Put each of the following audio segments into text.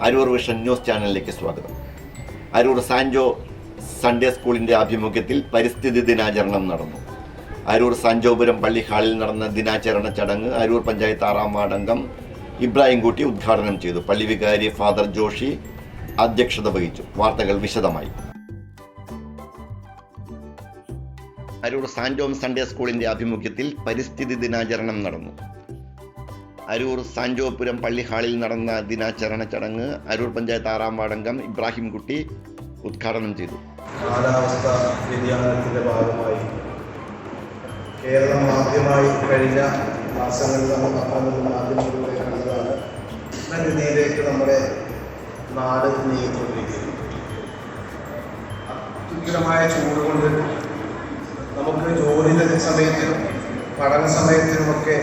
Aroor vision news ചാനലിലേക്ക് സ്വാഗതം. Aroor Sancho Sunday സ്കൂളിന്റെ ആഭിമുഖ്യത്തിൽ പരിസ്ഥിതി ദിനാചരണം നടന്നു. അരൂർ സാഞ്ചോപുരം പള്ളി ഹാളിൽ നടന്ന ദിനാചരണ ചടങ്ങ് അരൂർ പഞ്ചായത്ത് ആറാം വാർഡംഗം ഇബ്രാഹിം കുട്ടി ഉദ്ഘാടനം ചെയ്തു. പള്ളി വികാരി ഫാദർ ജോഷി അധ്യക്ഷത വഹിച്ചു. വാർത്തകൾ വിശദമായി. അരൂർ സാൻജോം സൺഡേ സ്കൂളിന്റെ ആഭിമുഖ്യത്തിൽ പരിസ്ഥിതി ദിനാചരണം നടന്നു. അരൂർ സാഞ്ചോപുരം പള്ളി ഹാളിൽ നടന്ന ദിനാചരണ ചടങ്ങ് അരൂർ പഞ്ചായത്ത് ആറാം വാർഡംഗം ഇബ്രാഹിം കുട്ടി ഉദ്ഘാടനം ചെയ്തു. കാലാവസ്ഥ വ്യതിയാനത്തിന്റെ ഭാഗമായി കേരളം ആദ്യമായി കഴിഞ്ഞ മാസങ്ങളിൽ നമ്മൾ പത്രങ്ങളിൽ മാധ്യമങ്ങളിലൂടെ കണ്ടതാണ്. നല്ല രീതിയിലേക്ക് നമ്മുടെ നാട് നീങ്ങിക്കൊണ്ടിരിക്കുന്നു. അത്യുഗ്രമായ ചൂട് കൊണ്ട് നമുക്ക് ജോലി സമയത്തിനും പഠന സമയത്തിനുമൊക്കെ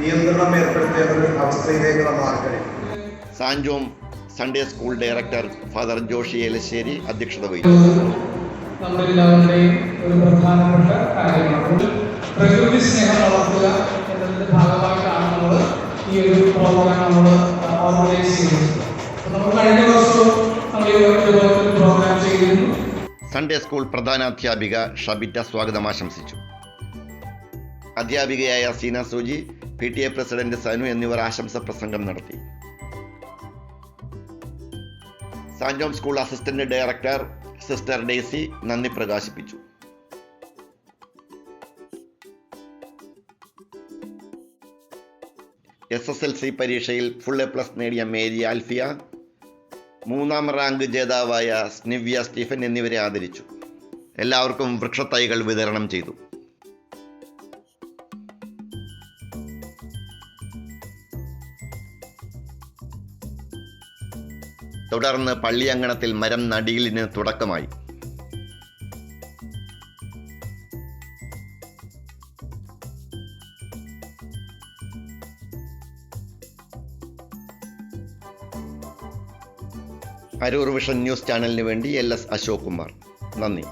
നിയന്ത്രണം ഏർപ്പെടുത്തേണ്ട ഒരു അവസ്ഥയിലേക്ക് നമ്മൾ ആക്കണേ Sanjom Sunday school director father Joshi Elassery അധ്യക്ഷത വഹിച്ചു. നമ്മളെല്ലാവരുടെയും ഒരു പ്രധാനപ്പെട്ട കാര്യമാണ്. പ്രകൃതി സ്നേഹം വളർത്തുക എന്നതിന്റെ ഭാഗമായിട്ടാണ് നമ്മൾ ഈ ഒരു പ്രോഗ്രാം നമ്മൾ ഓർഗനൈസ് ചെയ്യുന്നത്. നമ്മൾ കഴിഞ്ഞ വർഷവും നമ്മൾ ഈ ഒരു പ്രോഗ്രാം ചെയ്തിരുന്നു. സൺഡേ സ്കൂൾ പ്രധാനാധ്യാപിക ഷബിറ്റ സ്വാഗതം ആശംസിച്ചു. അധ്യാപികയായ Seena Suji P T A president Sanu എന്നിവർ ആശംസ പ്രസംഗം നടത്തി. Sanjom school assistant director sister Daisy നന്ദി പ്രകാശിപ്പിച്ചു. എസ് എസ് എൽ സി പരീക്ഷയിൽ ഫുൾ എ പ്ലസ് നേടിയ മേരി ആൽഫിയ മൂന്നാം റാങ്ക് ജേതാവായ സ്നിവ്യ സ്റ്റീഫൻ എന്നിവരെ ആദരിച്ചു. എല്ലാവർക്കും വൃക്ഷത്തൈകൾ വിതരണം ചെയ്തു. തുടർന്ന് പള്ളിയങ്കണത്തിൽ മരം നടിയിലിന് തുടക്കമായി. അരൂർ വിഷൻ ന്യൂസ് ചാനലിന് വേണ്ടി എൽ എസ് അശോക് കുമാർ. നന്ദി.